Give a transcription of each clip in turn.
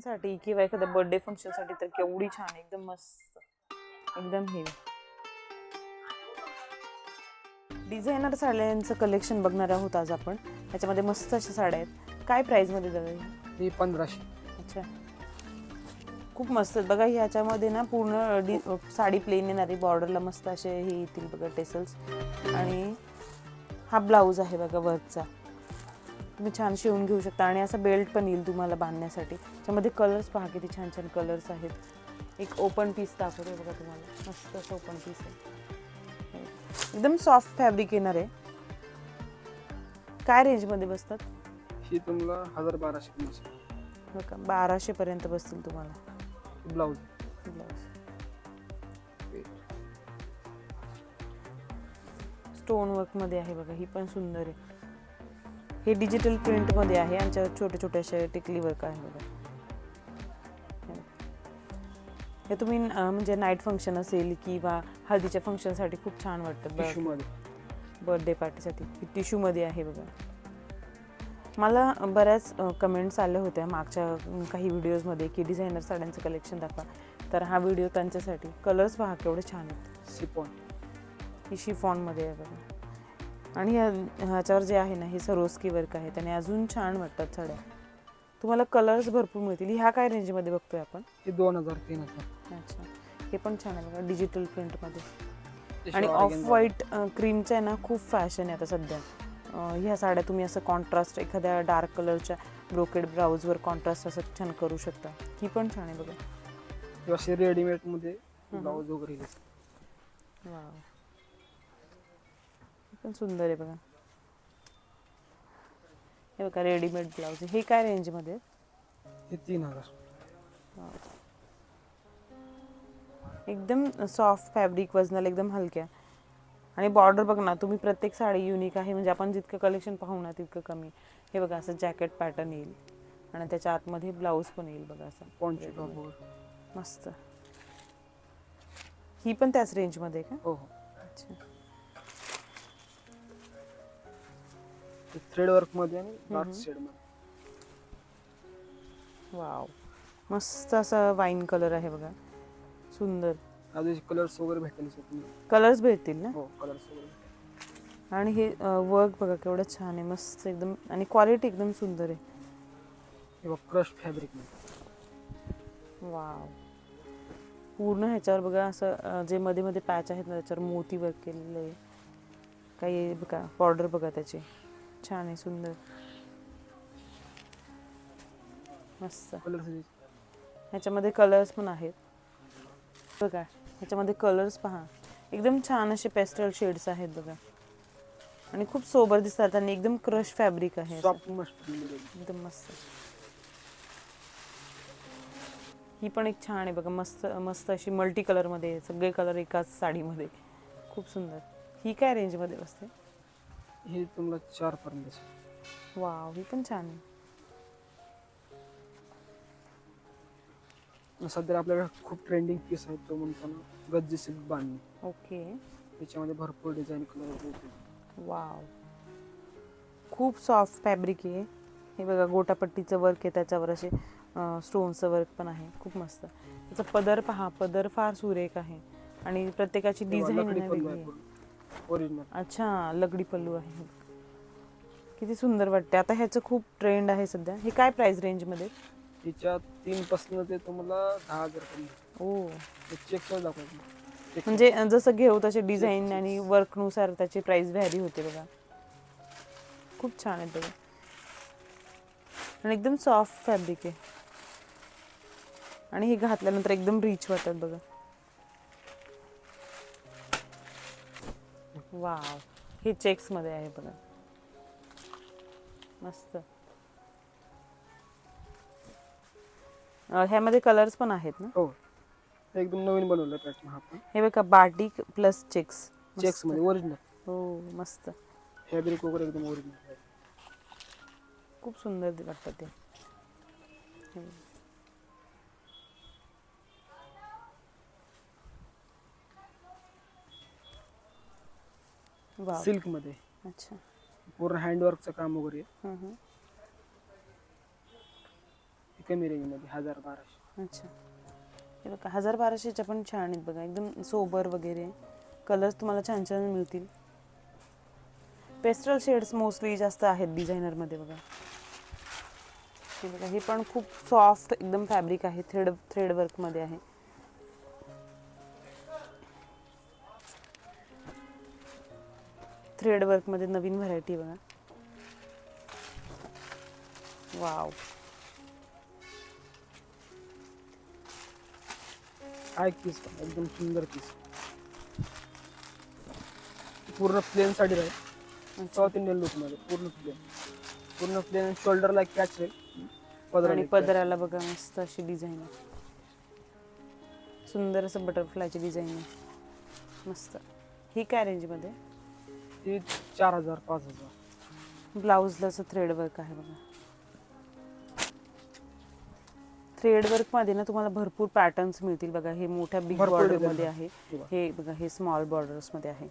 साठी किंवा एखाद्या बर्थडे फंक्शनसाठी तर केवढी छान एकदम मस्त एकदम हेवी डिझायनर साड्यांचं कलेक्शन बघणार आहोत आज आपण. याच्यामध्ये मस्त अशा साड्या आहेत. काय प्राइसमध्ये दादा हे? ही पंधराशे. अच्छा. खूप मस्त आहेत. बघा ह्याच्यामध्ये ना पूर्ण डि साडी प्लेन येणारी. बॉर्डरला मस्त असे हे येतील बघा टेसल्स आणि हा ब्लाऊज आहे बघा वर्कचा तुम्ही छान शिवून घेऊ शकता. आणि असा बेल्ट पण येईल तुम्हाला बांधण्यासाठी. त्यामध्ये कलर्स पहा किती छान छान कलर्स आहेत. एक ओपन पीस दाखवते बघा तुम्हाला. मस्त असं ओपन पीस आहे. एकदम सॉफ्ट फॅब्रिक येणार आहे. काय रेंजमध्ये बसतात? ही तुम्हाला हजार बाराशे बघा बाराशे पर्यंत बसतील तुम्हाला. ब्लाऊज. ब्लाऊज. स्टोन वर्कमध्ये आहे बघा ही पण सुंदर आहे. हे डिजिटल प्रिंटमध्ये आहे. यांच्या छोटे छोटे असे टिकली वर्क आहे बघा. हे तुम्ही म्हणजे नाईट फंक्शन असेल किंवा हळदीच्या फंक्शनसाठी खूप छान वाटतं बर्थडे पार्टीसाठी टिश्यू मध्ये आहे बघा. मला बऱ्याच कमेंट्स आल्या होत्या मागच्या काही व्हिडिओजमध्ये की डिझायनर साड्यांचं कलेक्शन दाखवा. तर हा व्हिडिओ त्यांच्यासाठी. कलर्स पहा केवढे छान आहेत. सिपॉन ही शिफॉनमध्ये आहे बघा. आणि ह्या- ह्याच्यावर जे आहे ना हे सरोस्की वर्क आहे. त्याने अजून छान वाटतात साड्या. तुम्हाला कलर्स भरपूर मिळतील. ह्या काय रेंजमध्ये बघतोय आपण? ही दोन हजार तीन हजार. अच्छा. हे पण छान आहे बघा डिजिटल प्रिंटमध्ये आणि ऑफ. व्हाईट क्रीमचं आहे ना खूप फॅशन आहे आता सध्या. अं, ह्या साड्या तुम्ही असं कॉन्ट्रास्ट एखाद्या डार्क कलरच्या ब्रोकेड ब्लाऊजवर कॉन्ट्रास्ट असं छान करू शकता. ही पण छान आहे बघा. असे रेडीमेडमध्ये ब्लाऊज वगैरे. हे. वाव. पण सुंदर आहे बघा. हे बघा रेडीमेड ब्लाऊज हे काय रेंजमध्ये? हे तीन हजार. एकदम सॉफ्ट फॅब्रिक वजनाला एकदम हलक्या. आणि बॉर्डर बघ ना तुम्ही प्रत्येक साडी युनिक आहे. म्हणजे आपण जितकं कलेक्शन पाहू ना तितकं कमी. हे बघा असं जॅकेट पॅटर्न येईल. आणि त्याच्या आतमध्ये ब्लाऊज पण येईल बघा असं. मस्त. ही पण त्याच रेंजमध्ये का? हो हो. अच्छा. थ्रेड वर्कमध्ये आणि शेडमध्ये. वाव मस्त असा वाईन कलर आहे बघा. सुंदर. अजून कलर्स वगैरे भेटेल सर तुम्हाला. कलर्स भेटतील ना? हो कलर्स वगैरे आणि हे वर्क बघा केवढं छान आहे. मस्त एकदम आणि क्वालिटी एकदम सुंदर आहे. किंवा क्रश फॅब्रिकमध्ये. वाव पूर्ण ह्याच्यावर बघा असं अं, जे मध्ये मध्ये पॅच आहेत ना त्याच्यावर मोती वर्क केलेलं आहे. काही बघा बॉर्डर बघा त्याची. छान आहे सुंदर. मस्त. ह्याच्यामध्ये कलर्स पण आहेत. बघा ह्याच्यामध्ये कलर्स पहा. एकदम छान असे पेस्टल शेड्स आहेत बघा. आणि खूप सोबर दिसतात आणि एकदम क्रश फॅब्रिक आहे एकदम मस्त. ही पण एक छान आहे बघा मस्त मस्त अशी मल्टी कलरमध्ये. सगळे कलर एकाच साडीमध्ये. खूप सुंदर. ही काय रेंजमध्ये बसते हे तुम्हाला चार पर्यंत वाव ही पण छान आहे. सध्या आपल्याकडे खूप ट्रेंडिंग पीस आहे तो म्हणताना गज्जी सिल्क बांधणी ओके. त्याच्यामध्ये भरपूर डिझाईन कलर वाव. खूप सॉफ्ट फॅब्रिक आहे. हे बघा गोटापट्टीचं वर्क आहे त्याच्यावर असे स्टोनचं वर्क पण आहे. खूप मस्त. त्याचा पदर पहा पदर फार सुरेख आहे. आणि प्रत्येकाची डिझाईन वेगळी. आहे ओरिजिनल अच्छा लगडी पल्लू आहे. किती सुंदर वाटते आता ह्याचं खूप ट्रेंड आहे सध्या. हे काय प्राइस रेंजमध्ये तिच्या तीन पासून ते तुम्हाला दहा हजार पर्यंत. ओ. चेक दाखवायचं म्हणजे जसं घेऊ तसे डिझाईन आणि वर्कनुसार त्याची प्राइस व्हॅरी होते बघा. खूप छान आहे बघा. आणि एकदम सॉफ्ट फॅब्रिक आहे. आणि हे घातल्यानंतर एकदम रिच वाटत बघा. वाव. हे चेक्समध्ये आहे बघा. मस्त. ह्यामध्ये कलर्स पण आहेत ना? हो. एकदम नवीन बनवलं पॅटर्न हा पण. हे बघा बाटिक प्लस चेक्स. चेक्समध्ये ओरिजिनल हो मस्त. फॅब्रिक वगैरे एकदम ओरिजिनल खूप सुंदर वाटतं ते. वाव. सिल्कमध्ये अच्छा. पूर्ण हँडवर्कचं काम वगैरे. आहे. हं, हं. कमी रेंजमध्ये हजार बाराशे. अच्छा. हे बघा हजार बाराशेच्या पण छान आहेत बघा एकदम सोबर वगैरे. कलर्स तुम्हाला छान छान मिळतील. पेस्टल शेड्स मोस्टली जास्त आहेत डिझायनरमध्ये बघा. हे बघा हे पण खूप सॉफ्ट एकदम फॅब्रिक आहे थ्रेड थ्रेड वर्कमध्ये आहे. थ्रेड वर्कमध्ये नवीन व्हरायटी बघा. वाव हा एक पीस एकदम सुंदर पीस पूर्ण प्लेन साडी राहील. साऊथ इंडियन लुकमध्ये पूर्ण प्लेन पूर्ण प्लेन शोल्डरला कॅच राहील. आणि. पदराला बघा मस्त अशी डिझाईन आहे. सुंदर असं बटरफ्लायची डिझाईन आहे. मस्त. ही काय रेंजमध्ये ती चार हजार पाच हजार. ब्लाऊजला असं थ्रेड वर्क आहे बघा. थ्रेड वर्कमध्ये ना तुम्हाला भरपूर पॅटर्न्स मिळतील बघा. हे मोठ्या बिग भरपूर बॉर्डर design मध्ये आहे. हे बघा. हे स्मॉल बॉर्डर्समध्ये आहे.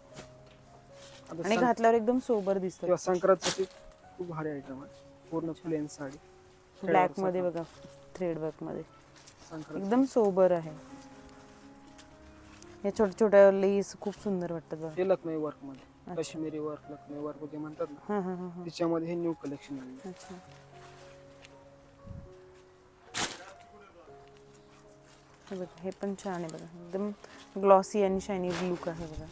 आता आणि सं- घातल्यावर एकदम सोबर दिसतं. संक्रांतसाठी खूप भारी आयटम आहे. पूर्ण प्लेन साडी. ब्लॅकमध्ये बघा थ्रेड वर्कमध्ये. संक्रांत एकदम सोबर आहे. हे छोट्या छोट्या लेस खूप सुंदर वाटतात बघा. लखनई वर्कमध्ये. काश्मीरी वर्क लखनई वर्क जे म्हणतात ना हा हा हा हा. त्याच्यामध्ये हे न्यू कलेक्शन आहे. अच्छा. हे बघा हे पण छान आहे बघा. एकदम ग्लॉसी आणि शायनी लुक आहे बघा.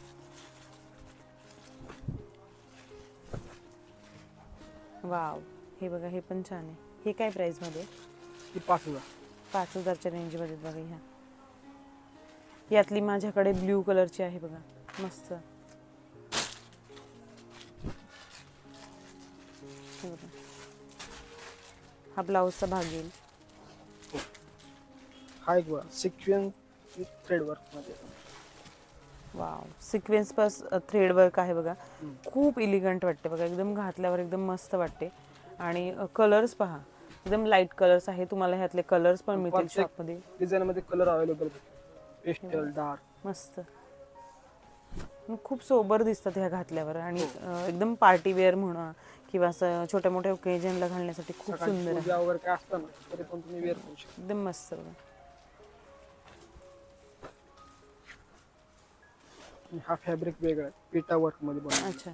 वाव हे बघा हे पण छान आहे. हे काय प्राइसमध्ये? ती पाच हजार. पाच हजारच्या रेंजमध्ये बघा ह्या. यातली माझ्याकडे ब्ल्यू कलरची आहे बघा. मस्त. हे बघा. हा ब्लाऊजचा भाग येईल. हा एक sequence with thread वर्कमध्ये wow sequence plus thread work आहे बघा. खूप इलिगंट वाटते बघा. एकदम घातल्यावर एकदम मस्त वाटते. आणि कलर्स पहा. एकदम लाइट कलर्स आहे. तुम्हाला ह्यातले कलर्स पण मिळतील शॉपमध्ये डिझाईन मध्ये कलर अवेलेबल पेस्टल डार्क मस्त. खूप सोबर दिसतात ह्या घातल्यावर. आणि हो. एकदम पार्टी वेअर म्हणा किंवा असं छोट्या मोठ्या ओकेजनला घालण्यासाठी खूप सुंदर आहे. पूजा वगैरे काय असतं ना तरी पण तुम्ही वेअर करू शकता. एकदम मस्त बघा आणि हा फॅब्रिक वेगळा आहे पिटा वर्कमध्ये बनवला अच्छा.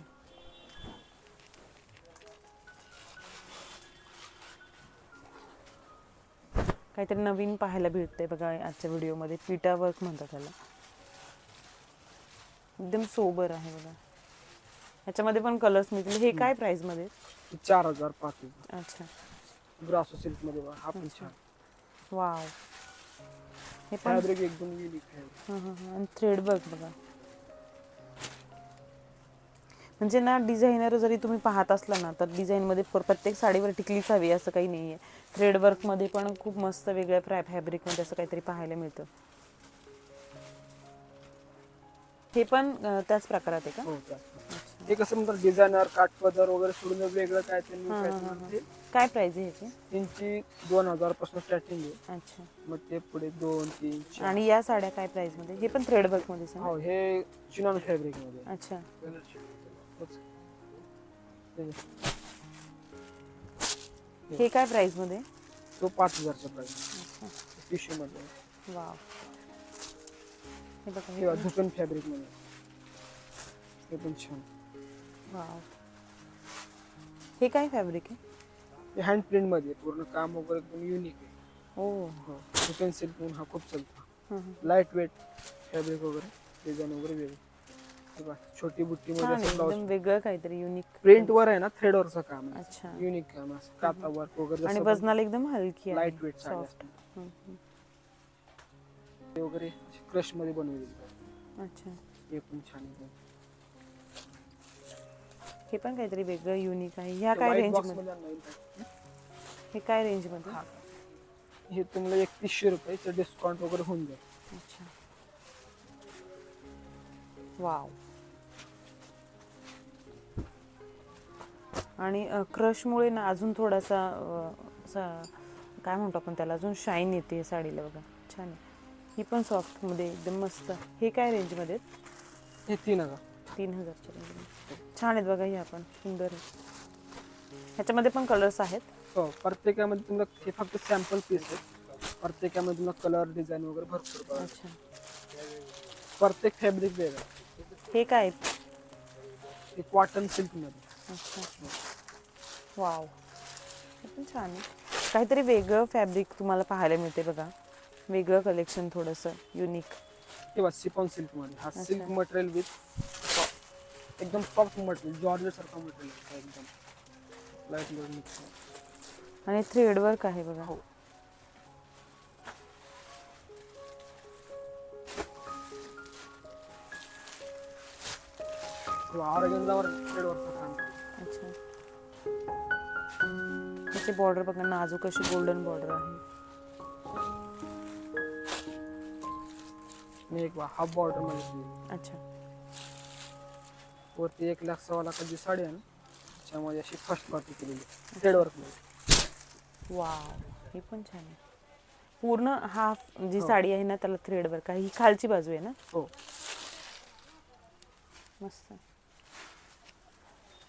काहीतरी नवीन पाहायला भेटतंय बघा आजच्या व्हिडिओमध्ये पिटा वर्क म्हणतात त्याला. एकदम सोबर आहे बघा. ह्याच्यामध्ये पण कलर्स मिळतील. हे काय प्राइसमध्ये? चार हजार पाच हजार. अच्छा. ब्रासो सिल्कमध्ये बघा हा पण छान. वाव हे पण फॅब्रिक एकदम युनिक हं, हं, हं. आणि थ्रेड वर्क बघा. म्हणजे ना डिझायनर जरी तुम्ही पाहत असला ना तर डिझाईन मध्ये प्र- प्रत्येक साडीवर टिकलीच हवी असं काही नाहीये. थ्रेड वर्कमध्ये पण खूप मस्त वेगळ्या फ्राय फॅब्रिकमध्ये असं काहीतरी पाहायला मिळतं. हे पण अं, त्याच प्रकारात आहे का? हो त्याच हे कसं म्हणतात डिझायनर काठपदर वगैरे सोडून वेगळं काय ते हा, हा, हा, हा. ते काय प्राइस आहे ह्याची? त्यांची दोन हजारपासून स्टार्टिंग आहे. अच्छा. मग ते पुढे दोन तीन चार. आणि या साड्या काय प्राइसमध्ये? हे पण थ्रेड वर्कमध्ये हो हे चिनॉन फॅब्रिकमध्ये. अच्छा. हे- काय प्राइसमध्ये? तो पाच हजारचा प्राइस टिश्यू मध्ये. वाव. हे बघा. हे किंवा फॅब्रिकमध्ये. हे पण छान. वाव. हे काय फॅब्रिक आहे? हे हँड प्रिंटमध्ये आहे. पूर्ण काम वगैरे एकदम युनिक आहे. ओ हो. धुकन सिल्क म्हणून हा खूप चालतो. हं, हं. लाइट वेट फॅब्रिक वगैरे डिझाईन वगैरे वेगळी. हे बघा, छोटी बुट्टी छानमध्ये आहे असं एकदम ब्लाउज वेगळं काहीतरी युनिक प्रिंट वर आहे ना थ्रेड वरचं काम आहे. अच्छा. युनिक काम आहे. असं काता वर्क वगैरे आणि पण. वजनाला एकदम हलकी आहे. Light weight sari soft. ते वगैरे क्रशमध्ये बनवलेली अच्छा. हे पण छान आहे. हे पण काहीतरी वेगळं युनिक आहे. ह्या काय White रेंज box मध्ये? मध्ये आणलं आहे. हे? काय रेंजमध्ये? हा. हे तुम्हाला एकतीसशे रुपयाचं डिस्काउंट वगैरे होऊन जाईल. अच्छा. वाव आणि क्रशमुळे ना अजून थोडासा अ, असा काय म्हणतो आपण त्याला अजून शाईन येते या साडीला बघा. छान आहे. ही पण सॉफ्टमध्ये एकदम मस्त. हे काय रेंजमध्ये आहेत? हे तीन हजार. तीन हजारच्या रेंजमध्ये. छान आहेत बघा ह्या पण सुंदर आहेत. ह्याच्यामध्ये पण कलर्स आहेत. हो प्रत्येकामध्ये तुम्हाला हे फक्त सॅम्पल पीस आहे प्रत्येकामध्ये तुम्हाला कलर डिझाईन वगैरे भरपूर बघा. अच्छा. प्रत्येक फॅब्रिक वेगळं. हे काय हे कॉटन सिल्कमध्ये. अच्छा. वाव हे पण छान आहे. काहीतरी वेगळं फॅब्रिक तुम्हाला पाहायला मिळते बघा. वेगळं कलेक्शन थोडंसं युनिक बघा सिपॉन सिल्कमध्ये. हा अच्छा. सिल्क मटेरियल विथ एकदम सॉफ्ट मटेरियल जॉर्जेट सारखं मटेरियल एकदम. लाइट मिक्स आणि थ्रेड वर्क आहे बघा. हो. ऑर्गेन्झावर थ्रेडवरचं काम अच्छा. त्याची बॉर्डर बघा नाजूक अशी गोल्डन बॉर्डर आहे. मी एक हाफ बॉर्डरमध्ये. अच्छा. वरती एक लाख सव्वा लाखाची साडी आहे ना त्याच्यामध्ये अशी फर्स्ट पार्टी केलेली थ्रेडवर्कमध्ये. वाव हे पण छान आहे. पूर्ण हाफ जी हो. साडी आहे ना त्याला थ्रेड वर्क आहे. ही खालची बाजू आहे ना? हो. मस्त.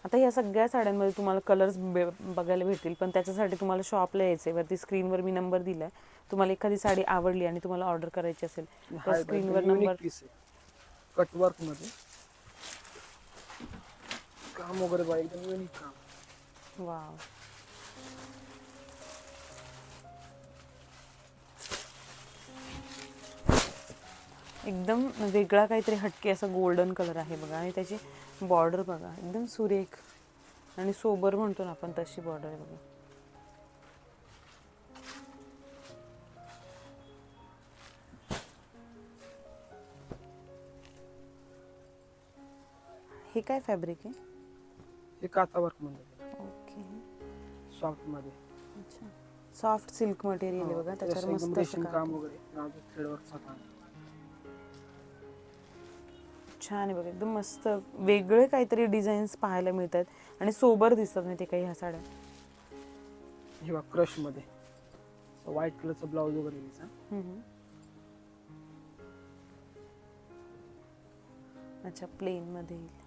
आता या सगळ्या साड्यांमध्ये तुम्हाला कलर्स बघायला भेटतील पण त्याच्यासाठी तुम्हाला शॉपला यायचं आहे वरती स्क्रीनवर मी नंबर दिलाय. तुम्हाला एखादी साडी आवडली आणि तुम्हाला ऑर्डर करायची असेल तर स्क्रीनवर नंबर पीस आहे. कटवर्कमध्ये. काम वगैरे बाई एकदम युनिक काम. वाव. एकदम वेगळा काहीतरी हटके असा गोल्डन कलर आहे बघा. आणि त्याची बॉर्डर बघा एकदम सुरेख आणि सोबर म्हणतो ना आपण तशी बॉर्डर आहे बघा. हे काय फॅब्रिक आहे? हे काथा वर्कमध्ये ओके. सॉफ्टमध्ये. अच्छा. सॉफ्ट सिल्क मटेरियल आहे बघा हो, त्याच्यावर असं एकदम मस्त रेशीम असं काम काम वगैरे. नाजूक थ्रेडवर्कचं काम. छान आहे बघा एकदम मस्त वेगळे काहीतरी डिझाईन्स पाहायला मिळतात आणि सोबर दिसतात नाही ते काही ह्या साड्या. हे बघा क्रशमध्ये. व्हाईट कलरचा ब्लाऊज वगैरे हम्म. अच्छा प्लेन मध्ये येईल.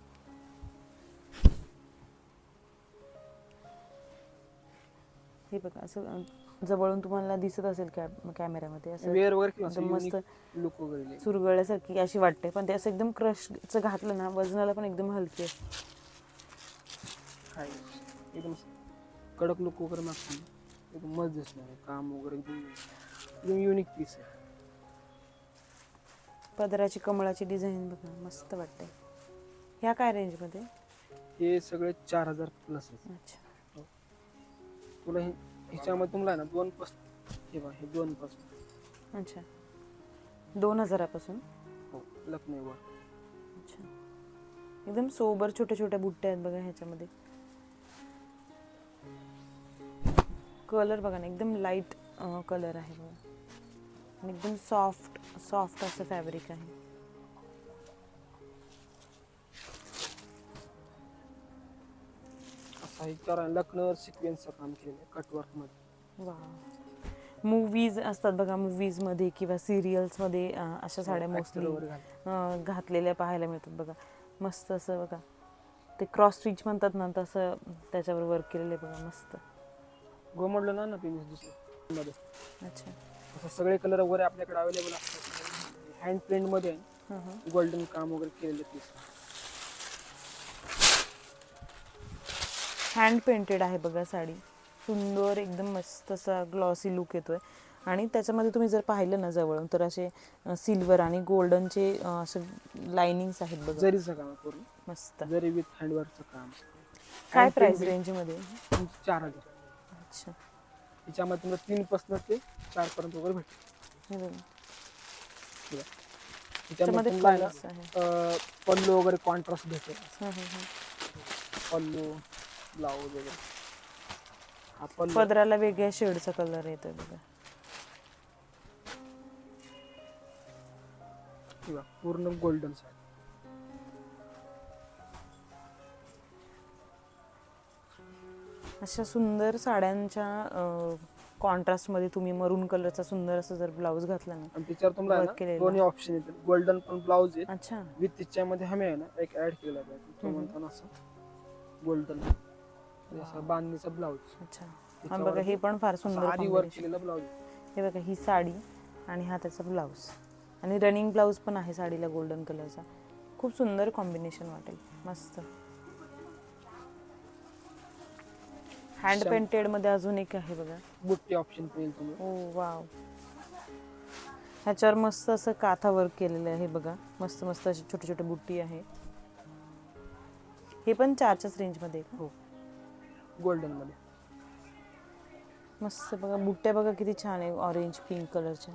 हे बघा असं जवळून तुम्हाला दिसत असेल कॅ कॅमेऱ्यामध्ये असं वेअर वगैरे किंवा एकदम मस्त लुक वगैरे येईल. चुरगळल्यासारखी अशी वाटते. पण ते असं एकदम क्रशचं घातलं ना वजनाला पण एकदम हलकी हाय. एकदम असं कडक लुक वगैरे मागताना एकदम मस्त दिसणार आहे. काम वगैरे एकदम एकदम युनिक पीस आहे. पदराची कमळाची डिझाईन बघा मस्त वाटते ह्या काय रेंजमध्ये हे सगळे चार हजार प्लस अच्छा. तुला हे ह्याच्यामध्ये तुम्हाला आहे ना दोन पासून हे बघा हे दोन पासून अच्छा. दोन हजारापासून? हो लखनऊवर अच्छा. एकदम सोबर छोट्या छोट्या बुट्ट्या आहेत बघा ह्याच्यामध्ये. कलर बघा ना एकदम लाइट कलर आहे बघा. आणि एकदम सॉफ्ट सॉफ्ट असं फॅब्रिक आहे. असा हे चार लखनऊवर सिक्वेन्सचं काम केलं आहे कटवर्कमध्ये. वा मूवीज असतात बघा movies मध्ये किंवा सिरियल्समध्ये अं, अशा साड्या Actor मोस्टली घालतात. घातलेल्या पाहायला मिळतात बघा. मस्त असं बघा. ते क्रॉस स्टिच म्हणतात ना तसं त्याच्यावर वर्क केलेलं आहे बघा मस्त. गोमडलं ना ना दुसरं? मध्ये. अच्छा. असं सगळे कलर वगैरे आपल्याकडे अवेलेबल असतात. हँड प्रिंटमध्ये हां हां. गोल्डन काम वगैरे केलेले पीस हँड पेंटेड आहे बघा साडी. सुंदर एकदम मस्त असा ग्लॉसी लुक येतोय. आणि त्याच्यामध्ये तुम्ही जर पाहिलं ना जवळून तर असे सिल्वर आणि गोल्डनचे असे लाइनिंग्स आहेत बघा. जरीचं काम आहे पूर्ण मस्त. जरी विथ हँडवर्कचं काम. काय प्राइस. रेंजमध्ये चार हजार. अच्छा. त्याच्यामध्ये तुम्हाला तीन पासून ते चार पर्यंत वगैरे भेटेल. बघा. त्याच्यामध्ये आहे. आहे. पल्लू वगैरे कॉन्ट्रास्ट भेटेल. पल्लू. ब्लाऊज वगैरे. पल्लू पदराला वेगळ्या शेडचा कलर येतोय बघा. किंवा पूर्ण गोल्डन साडी. अशा सुंदर साड्यांच्या कॉन्ट्रास्टमध्ये तुम्ही मरून कलरचा सुंदर असं जर ब्लाऊज घातला ना आणि त्याच्यावर तुम्हाला आहे Work ना, केलेलं. दोन्ही ऑप्शन येतील. गोल्डन पण ब्लाऊज आहे. अच्छा. विथ त्याच्यामध्ये हमे आहे ना एक ऍड केला पाहिजे तो असं. गोल्डन असं बांधणीचा ब्लाऊज. अच्छा. हा बघा हे पण फार सुंदर आधी वर्क combination. केलेलं ब्लाऊज. हे बघा ही साडी आणि हा त्याचा ब्लाऊज. आणि रनिंग ब्लाऊज पण आहे साडीला गोल्डन कलरचा खूप सुंदर कॉम्बिनेशन वाटेल. मस्त. हँड पेंटेडमध्ये अजून एक आहे बघा. बुट्टी ऑप्शन तुम्ही ओ वाव. ह्याच्यावर मस्त असं काथा वर्क केलेलं आहे बघा. मस्त मस्त अशी छोटे छोटे बुट्टी आहे. हे पण चारच्याच रेंजमध्ये आहे का? हो. गोल्डन मध्ये. मस्त बघा बुट्ट्या बघा किती छान आहे ऑरेंज पिंक कलरच्या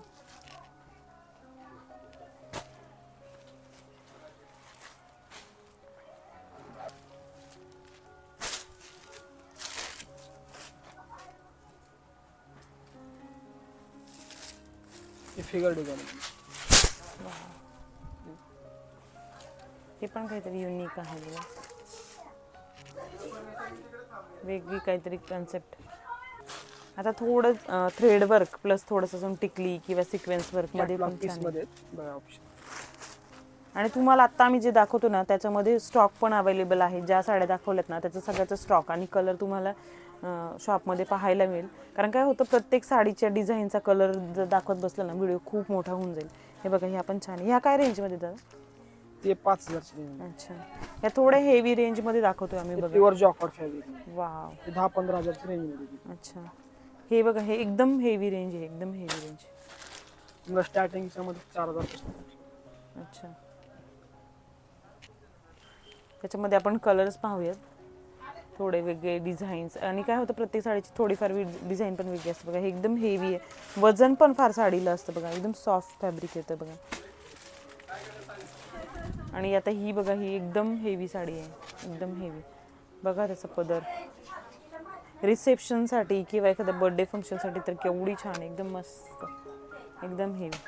फिगर डिझाईन हे पण काहीतरी युनिक आहे वेगळी काहीतरी कन्सेप्ट आता थोडं थ्रेड वर्क प्लस थोडंसं अजून टिकली किंवा सिक्वेन्स वर्कमध्ये पण छान आहे. ऑप्शन आणि तुम्हाला आता आम्ही जे दाखवतो ना त्याच्यामध्ये स्टॉक पण अवेलेबल आहे. ज्या साड्या दाखवल्यात ना त्याचा सगळ्याचा स्टॉक आणि कलर तुम्हाला शॉपमध्ये पाहायला मिळेल. कारण काय होतं प्रत्येक साडीच्या डिझाईनचा कलर जर दाखवत बसला ना व्हिडिओ खूप मोठा होऊन जाईल. हे बघा ह्या पण छान. ह्या काय रेंजमध्ये दादा? ते पाच हजारची रेंज अच्छा. ह्या थोड्या हेवी रेंजमध्ये दाखवतोय आम्ही बघा. प्युअर जॉकॉट फॅब्रिक वाव ते दहा पंधरा हजारची रेंजमध्ये अच्छा. हे बघा हे एकदम हेवी रेंज आहे एकदम हेवी रेंज तुम्हाला स्टार्टिंगच्या मध्ये चार हजार अच्छा. त्याच्यामध्ये आपण कलर्स पाहूयात. थोडे वेगळे डिझाईन्स आणि काय होतं प्रत्येक साडीची थोडीफार डिझाईन पण वेगळी असते बघा. हे एकदम हेवी आहे. वजन पण फार साडीला असतं बघा. एकदम सॉफ्ट फॅब्रिक येतं बघा. आणि आता ही बघा ही एकदम हेवी साडी आहे. एकदम हेवी बघा त्याचा पदर. रिसेप्शनसाठी किंवा एखाद्या बर्थडे फंक्शनसाठी तर केवढी छान एकदम मस्त. एकदम हेवी